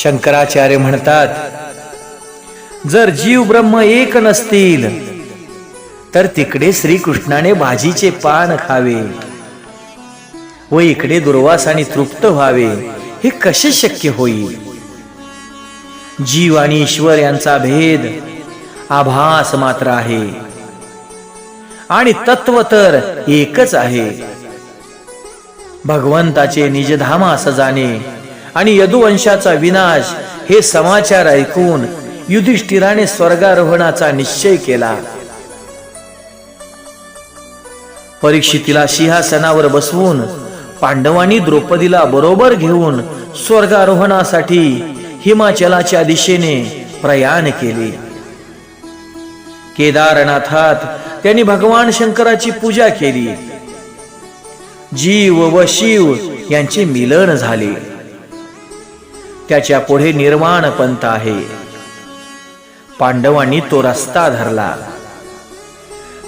शंकराचार्य म्हणतात जर जीव ब्रह्म एक नसतील तर तिकडे श्रीकृष्णाने भाजीचे पान खावे व इकडे दुर्वासाने तृप्त व्हावे. हे कसे शक्य होईल? जीव आणि ईश्वर यांचा भेद आभास मात्र आहे. आणि तत्व तर एकच आहे. भगवंताचे निजधामास जाणे आणि यदुवंशाचा विनाश हे समाचार ऐकून युधिष्ठिराने स्वर्गारोहणाचा निश्चय केला. परीक्षितीला सिंहासनावर बसवून पांडवांनी द्रौपदीला बरोबर घेऊन स्वर्गारोहणासाठी हिमाचलाच्या दिशेने प्रयाण केले. केदारनाथात त्यांनी भगवान शंकराची पूजा केली. जीव व शिव यांचे मिलन झाले. त्याच्या पुढे निर्वाण पंथ आहे. पांडवांनी तो रस्ता धरला.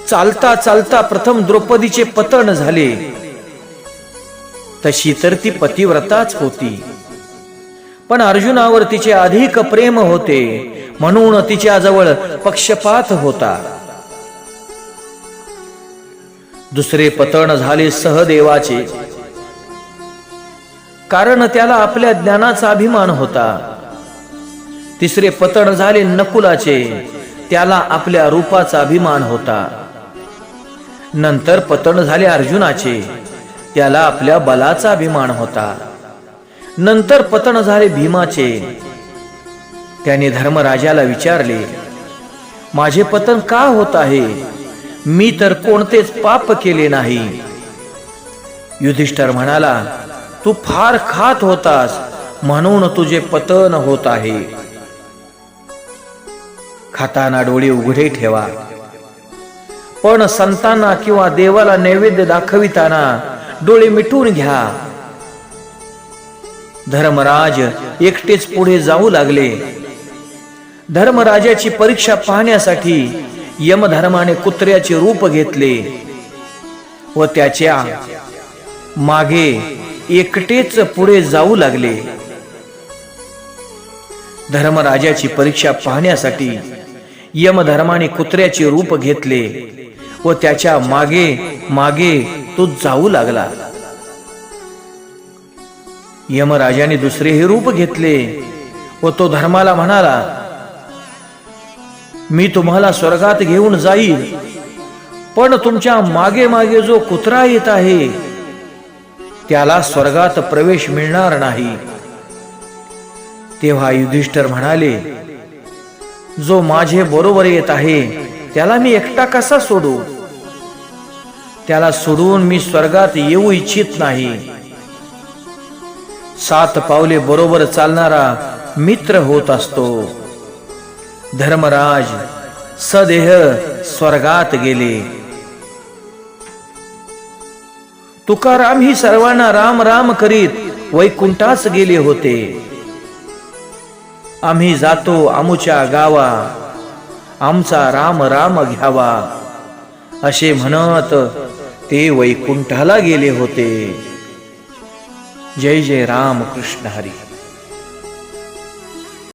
चालता चालता प्रथम द्रौपदीचे पतन झाले. तशी तर ती पतिव्रताच होती. पण अर्जुनावर तिचे अधिक प्रेम होते म्हणून तिच्या जवळ पक्षपात होता. दुसरे पतन झाले सहदेवाचे. कारण त्याला आपल्या ज्ञानाचा अभिमान होता. तिसरे पतन झाले नकुलाचे त्याला आपल्या रूपाचा अभिमान होता. नंतर पतन झाले अर्जुनाचे त्याला आपल्या बलाचा अभिमान होता. नंतर पतन झाले भीमाचे. त्याने धर्मराजाला विचारले माझे पतन का होत आहे? मी तर कोणतेच पाप केले नाही. युधिष्ठर म्हणाला तू फार खात होतास म्हणून तुझे पतन होत आहे. खाताना डोळे उघडे ठेवा. पण संतांना किंवा देवाला नैवेद्य दाखविताना डोळे मिटून घ्या. धर्मराज एकटेच पुढे जाऊ लागले. धर्मराजाची परीक्षा पाहण्यासाठी यमधर्माने कुत्र्याचे रूप घेतले व त्याच्यामागे एकटेच पुढे जाऊ लागले. धर्मराजाची परीक्षा पाहण्यासाठी यमधर्माने कुत्र्याचे रूप घेतले व त्याच्यामागे मागे तो जाऊ लागला. यमराजाने दुसरे हे रूप घेतले व तो धर्माला म्हणाला मी तुम्हाला स्वर्गात घेऊन जाईल पण तुमच्या मागे मागे जो कुत्रा येत आहे त्याला स्वर्गात प्रवेश मिळणार नाही. तेव्हा युधिष्ठर म्हणाले जो माझे बरोबर येत आहे त्याला मी एकटा कसा सोडू? त्याला सोडून मी स्वर्गात येऊ इच्छित नाही. सात पावले बरोबर चालणारा मित्र होत असतो. धर्मराज सदेह स्वर्गात गेले. तुकाराम ही सर्वांना राम राम करीत वैकुंठास गेले होते. आम्ही जातो आमुच्या गावा आमचा राम राम घ्यावा असे म्हणत ते वैकुंठाला गेले होते. जय जय राम कृष्ण हरी.